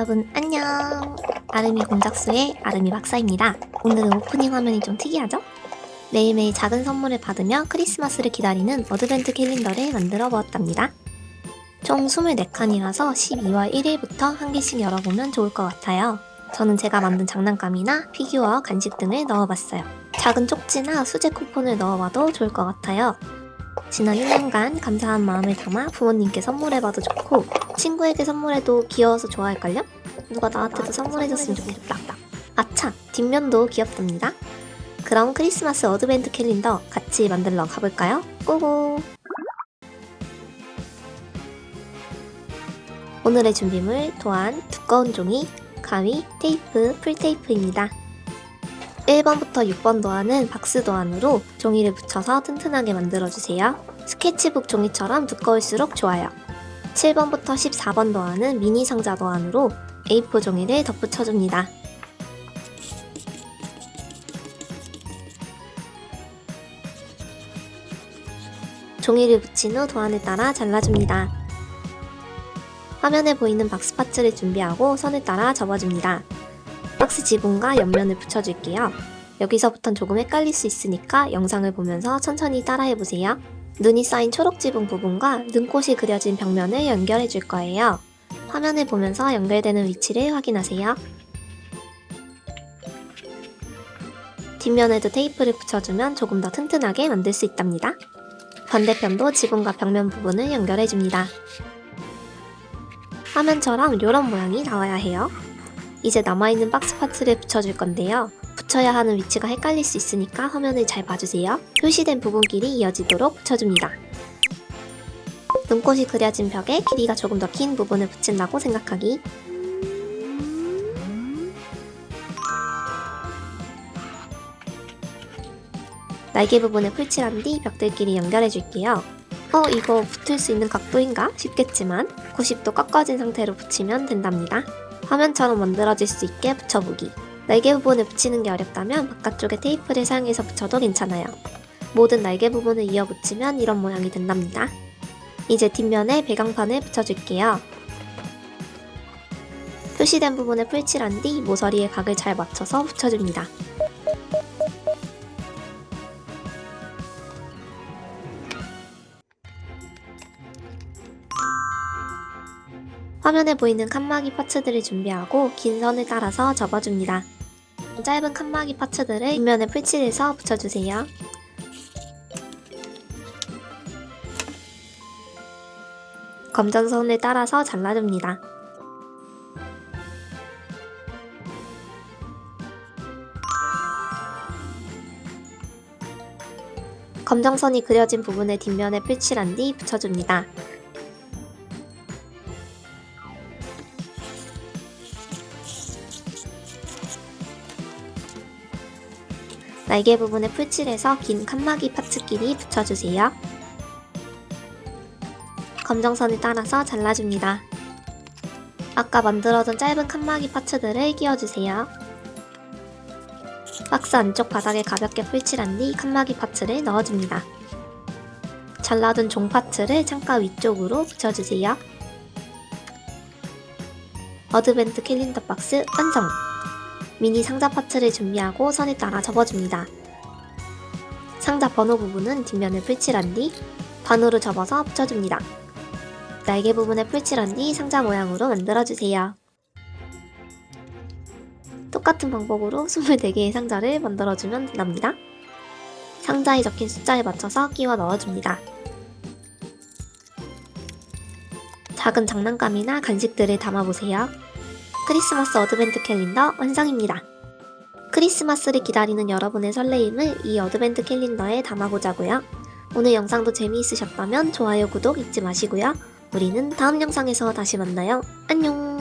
여러분 안녕. 아름이 공작수의 아름이 박사입니다. 오늘은 오프닝 화면이 좀 특이하죠? 매일매일 작은 선물을 받으며 크리스마스를 기다리는 어드벤트 캘린더를 만들어 보았답니다. 총 24칸이라서 12월 1일부터 한 개씩 열어보면 좋을 것 같아요. 저는 제가 만든 장난감이나 피규어, 간식 등을 넣어봤어요. 작은 쪽지나 수제 쿠폰을 넣어봐도 좋을 것 같아요 지난 1년간 감사한 마음을 담아 부모님께 선물해봐도 좋고 친구에게 선물해도 귀여워서 좋아할걸요? 누가 나한테도 선물해줬으면 좋겠다. 아차! 뒷면도 귀엽답니다. 그럼 크리스마스 어드벤트 캘린더 같이 만들러 가볼까요? 고고! 오늘의 준비물 도안, 두꺼운 종이, 가위, 테이프, 풀테이프입니다. 1번부터 6번 도안은 박스 도안으로 종이를 붙여서 튼튼하게 만들어주세요. 스케치북 종이처럼 두꺼울수록 좋아요. 7번부터 14번 도안은 미니 상자 도안으로 A4 종이를 덧붙여줍니다. 종이를 붙인 후 도안을 따라 잘라줍니다. 화면에 보이는 박스 파츠를 준비하고 선을 따라 접어줍니다. 박스 지붕과 옆면을 붙여줄게요. 여기서부턴 조금 헷갈릴 수 있으니까 영상을 보면서 천천히 따라해보세요. 눈이 쌓인 초록 지붕 부분과 눈꽃이 그려진 벽면을 연결해 줄 거예요. 화면을 보면서 연결되는 위치를 확인하세요. 뒷면에도 테이프를 붙여주면 조금 더 튼튼하게 만들 수 있답니다. 반대편도 지붕과 벽면 부분을 연결해 줍니다. 화면처럼 이런 모양이 나와야 해요. 이제 남아있는 박스 파츠를 붙여줄 건데요. 붙여야 하는 위치가 헷갈릴 수 있으니까 화면을 잘 봐주세요. 표시된 부분끼리 이어지도록 붙여줍니다. 눈꽃이 그려진 벽에 길이가 조금 더 긴 부분을 붙인다고 생각하기. 날개 부분을 풀칠한 뒤 벽들끼리 연결해줄게요. 어, 이거 붙을 수 있는 각도인가 싶겠지만 90도 꺾어진 상태로 붙이면 된답니다. 화면처럼 만들어질 수 있게 붙여보기. 날개 부분을 붙이는 게 어렵다면 바깥쪽에 테이프를 사용해서 붙여도 괜찮아요. 모든 날개 부분을 이어 붙이면 이런 모양이 된답니다. 이제 뒷면에 배경판을 붙여줄게요. 표시된 부분을 풀칠한 뒤 모서리의 각을 잘 맞춰서 붙여줍니다. 화면에 보이는 칸막이 파츠들을 준비하고 긴 선을 따라서 접어줍니다. 짧은 칸막이 파츠들을 뒷면에 풀칠해서 붙여주세요. 검정 선을 따라서 잘라줍니다. 검정선이 그려진 부분을 뒷면에 풀칠한 뒤 붙여줍니다. 날개 부분에 풀칠해서 긴 칸막이 파츠끼리 붙여주세요. 검정선을 따라서 잘라줍니다. 아까 만들어둔 짧은 칸막이 파츠들을 끼워주세요. 박스 안쪽 바닥에 가볍게 풀칠한 뒤 칸막이 파츠를 넣어줍니다. 잘라둔 종 파츠를 창가 위쪽으로 붙여주세요. 어드벤트 캘린더 박스 완성! 미니 상자 파츠를 준비하고 선에 따라 접어줍니다. 상자 번호 부분은 뒷면을 풀칠한 뒤 반으로 접어서 붙여줍니다. 날개 부분에 풀칠한 뒤 상자 모양으로 만들어주세요. 똑같은 방법으로 24개의 상자를 만들어주면 된답니다. 상자에 적힌 숫자에 맞춰서 끼워 넣어줍니다. 작은 장난감이나 간식들을 담아보세요. 크리스마스 어드벤트 캘린더 완성입니다. 크리스마스를 기다리는 여러분의 설레임을 이 어드벤트 캘린더에 담아보자고요. 오늘 영상도 재미있으셨다면 좋아요, 구독 잊지 마시고요. 우리는 다음 영상에서 다시 만나요. 안녕!